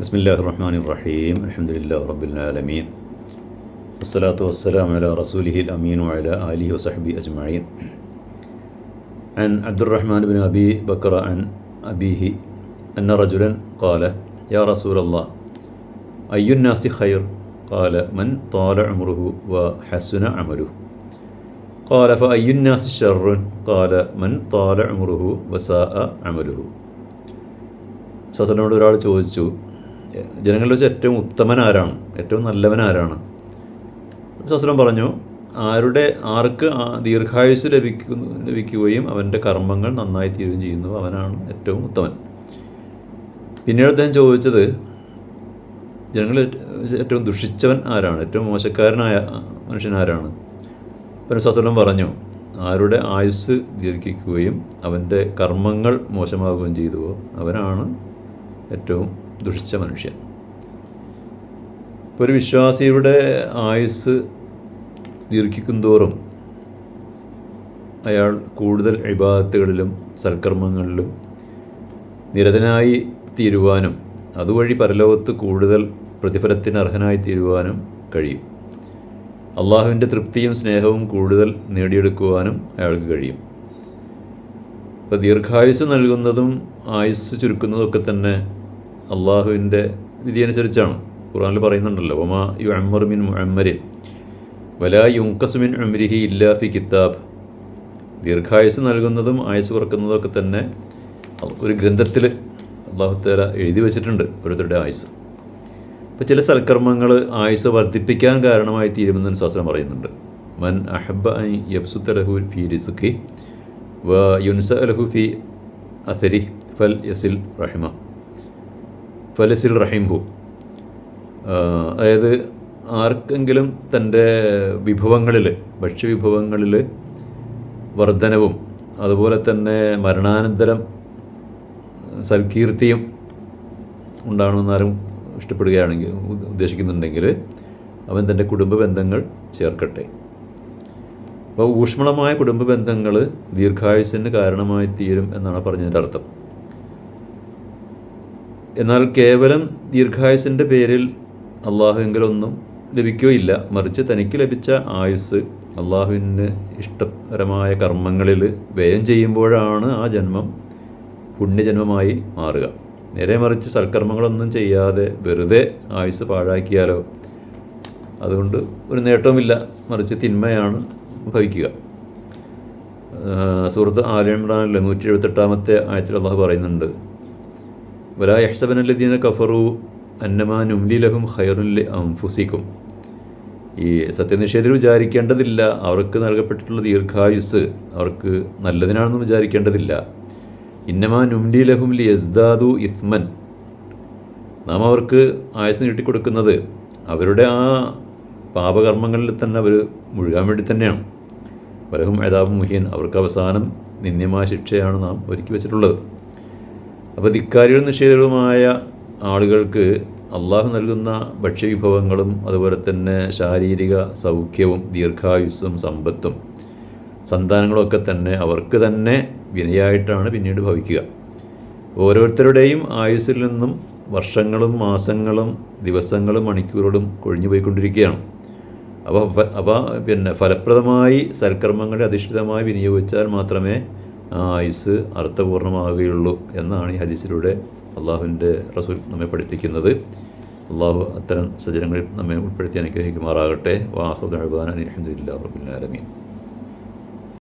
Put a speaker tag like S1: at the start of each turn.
S1: بسم الله الرحمن الرحيم الحمد لله رب العالمين والصلاة والسلام على رسوله الأمين وعلى آله وصحبه أجمعين عن عبد الرحمن بن أبي بكر عن أبيه أن رجلا قال يا رسول الله أي الناس خير قال من طال عمره وحسن عمله قال فأي الناس شر قال من طال عمره وساء عمله സസനോട് ഒരാൾ ചോദിച്ചു ജനങ്ങളിൽ വെച്ച് ഏറ്റവും ഉത്തമൻ ആരാണ് ഏറ്റവും നല്ലവൻ ആരാണ് ശാസ്ത്രം പറഞ്ഞു ആരുടെ ആർക്ക് ദീർഘായുസ് ലഭിക്കുന്നു ലഭിക്കുകയും അവന്റെ കർമ്മങ്ങൾ നന്നായി തീരുകയും ചെയ്യുന്നു അവനാണ് ഏറ്റവും ഉത്തമൻ. പിന്നീട് അദ്ദേഹം ചോദിച്ചത് ജനങ്ങൾ ഏറ്റവും ദുഷിച്ചവൻ ആരാണ്? ഏറ്റവും മോശക്കാരനായ മനുഷ്യൻ ആരാണ്? പിന്നെ ശാസ്ത്രം പറഞ്ഞു ആരുടെ ആയുസ് ദീർഘിക്കുകയും അവന്റെ കർമ്മങ്ങൾ മോശമാകുകയും ചെയ്തുവോ അവനാണ് ഏറ്റവും ദുഷിച്ച മനുഷ്യൻ. ഒരു വിശ്വാസിയുടെ ആയുസ് ദീർഘിക്കും തോറും അയാൾ കൂടുതൽ ഇബാദത്തുകളിലും സൽക്കർമ്മങ്ങളിലും നിരതനായി തീരുവാനും അതുവഴി പരലോകത്ത് കൂടുതൽ പ്രതിഫലത്തിന് അർഹനായി തീരുവാനും കഴിയും. അള്ളാഹുവിന്റെ തൃപ്തിയും സ്നേഹവും കൂടുതൽ നേടിയെടുക്കുവാനും അയാൾക്ക് കഴിയും. ഇപ്പോൾ ദീർഘായുസ് നൽകുന്നതും ആയുസ് ചുരുക്കുന്നതും ഒക്കെ തന്നെ അള്ളാഹുവിന്റെ വിധി അനുസരിച്ചാണ് ഖുറാനിൽ പറയുന്നുണ്ടല്ലോ ഒമാ യു അമ്മർ മിൻ മുഅമ്മരിൻ വലാ യുങ്കസുമിൻ ഉംരിഹി ഇല്ലാ ഫി കിതാബ്. ദീർഘായുസ് നൽകുന്നതും ആയുസ് കുറക്കുന്നതും ഒക്കെ തന്നെ ഒരു ഗ്രന്ഥത്തിൽ അള്ളാഹുത്തേല എഴുതി വെച്ചിട്ടുണ്ട് ഓരോരുത്തരുടെ ആയുസ്. അപ്പോൾ ചില സൽക്കർമ്മങ്ങൾ ആയുസ് വർദ്ധിപ്പിക്കാൻ കാരണമായി തീരുമെന്ന് ശാസ്ത്രം പറയുന്നുണ്ട്. മൻ അഹബ യബ്സുത്ത ലഹു ഫി റിസുഖി വ യുൻസ ലഹു ഫി അസരി ഫൽ യസിൽ റഹിമ ഫൽ റഹീം ഹു അതായത് ആർക്കെങ്കിലും തന്റെ വിഭവങ്ങളിൽ ഭക്ഷ്യവിഭവങ്ങളിൽ വർധനവും അതുപോലെ തന്നെ മരണാനന്തരം സൽകീർത്തിയും ഉണ്ടാകണമെന്ന് ആരും ഇഷ്ടപ്പെടുകയാണെങ്കിൽ ഉദ്ദേശ- ഉദ്ദേശിക്കുന്നുണ്ടെങ്കിൽ അവൻ തന്റെ കുടുംബ ബന്ധങ്ങൾ ചേർക്കട്ടെ. അപ്പോൾ ഊഷ്മളമായ കുടുംബ ബന്ധങ്ങൾ ദീർഘായുസിന് കാരണമായി തീരും എന്നാണ് പറഞ്ഞതിന്റെ അർത്ഥം. എന്നാൽ കേവലം ദീർഘായുസിന്റെ പേരിൽ അള്ളാഹുവിങ്കലൊന്നും ലഭിക്കുകയില്ല. മറിച്ച് തനിക്ക് ലഭിച്ച ആയുസ് അള്ളാഹുവിന് ഇഷ്ടപരമായ കർമ്മങ്ങളിൽ വ്യയം ചെയ്യുമ്പോഴാണ് ആ ജന്മം പുണ്യജന്മമായി മാറുക. നേരെ മറിച്ച് സൽക്കർമ്മങ്ങളൊന്നും ചെയ്യാതെ വെറുതെ ആയുസ് പാഴാക്കിയാലോ? അതുകൊണ്ട് ഒരു നേട്ടവുമില്ല. മറിച്ച് തിന്മയാണ് ഭവിക്കുക. സുഹൃത്ത് ആലിമ്രാനിലെ നൂറ്റി എഴുപത്തെട്ടാമത്തെ ആയത്തിൽ അള്ളാഹു പറയുന്നുണ്ട് വലാ യഹ്സബനല്ലദീന കഫറു അന്നമാ നുംലിലഹും ഖൈറുല്ലി അംഫുസിക്കും ഈ സത്യനിഷേധത്തിൽ വിചാരിക്കേണ്ടതില്ല. അവർക്ക് നൽകപ്പെട്ടിട്ടുള്ള ദീർഘായുസ് അവർക്ക് നല്ലതിനാണെന്ന് വിചാരിക്കേണ്ടതില്ല. ഇന്നമാ നുംലി ലഹും ലി യസ്ദാദു ഇസ്മൻ. നാം അവർക്ക് ആയുസ് നീട്ടിക്കൊടുക്കുന്നത് അവരുടെ ആ പാപകർമ്മങ്ങളിൽ തന്നെ അവർ മുഴുകാൻ വേണ്ടി തന്നെയാണ്. വലഹും ഏതാബ് മുഹിയൻ അവർക്ക് അവസാനം നിന്ദ്യമായ ശിക്ഷയാണ് നാം ഒരുക്കി വെച്ചിട്ടുള്ളത്. അപ്പോൾ ധിക്കാരികളും നിഷേധികളുമായ ആളുകൾക്ക് അള്ളാഹു നൽകുന്ന ഭക്ഷ്യവിഭവങ്ങളും അതുപോലെ തന്നെ ശാരീരിക സൗഖ്യവും ദീർഘായുസ്സും സമ്പത്തും സന്താനങ്ങളൊക്കെ തന്നെ അവർക്ക് തന്നെ വിനയായിട്ടാണ് പിന്നീട് ഭവിക്കുക. ഓരോരുത്തരുടെയും ആയുസ്സിൽ നിന്നും വർഷങ്ങളും മാസങ്ങളും ദിവസങ്ങളും മണിക്കൂറുകളും കൊഴിഞ്ഞു പോയിക്കൊണ്ടിരിക്കുകയാണ്. അപ്പോൾ അപ്പോൾ പിന്നെ ഫലപ്രദമായി സൽക്കർമ്മങ്ങളെ അധിഷ്ഠിതമായി വിനിയോഗിച്ചാൽ മാത്രമേ ആ ആയുസ് അർത്ഥപൂർണമാകുകയുള്ളൂ എന്നാണ് ഈ ഹദീസിലൂടെ അള്ളാഹുവിന്റെ റസൂൽ നമ്മെ പഠിപ്പിക്കുന്നത്. അള്ളാഹു അത്തരം സജ്ജനങ്ങളിൽ നമ്മെ ഉൾപ്പെടുത്തി അനുഗ്രഹിക്കുമാറാകട്ടെ. വാഹുദ് അഹ്ബാൻ അലഹമുല്ലാ റബുലാലമീൻ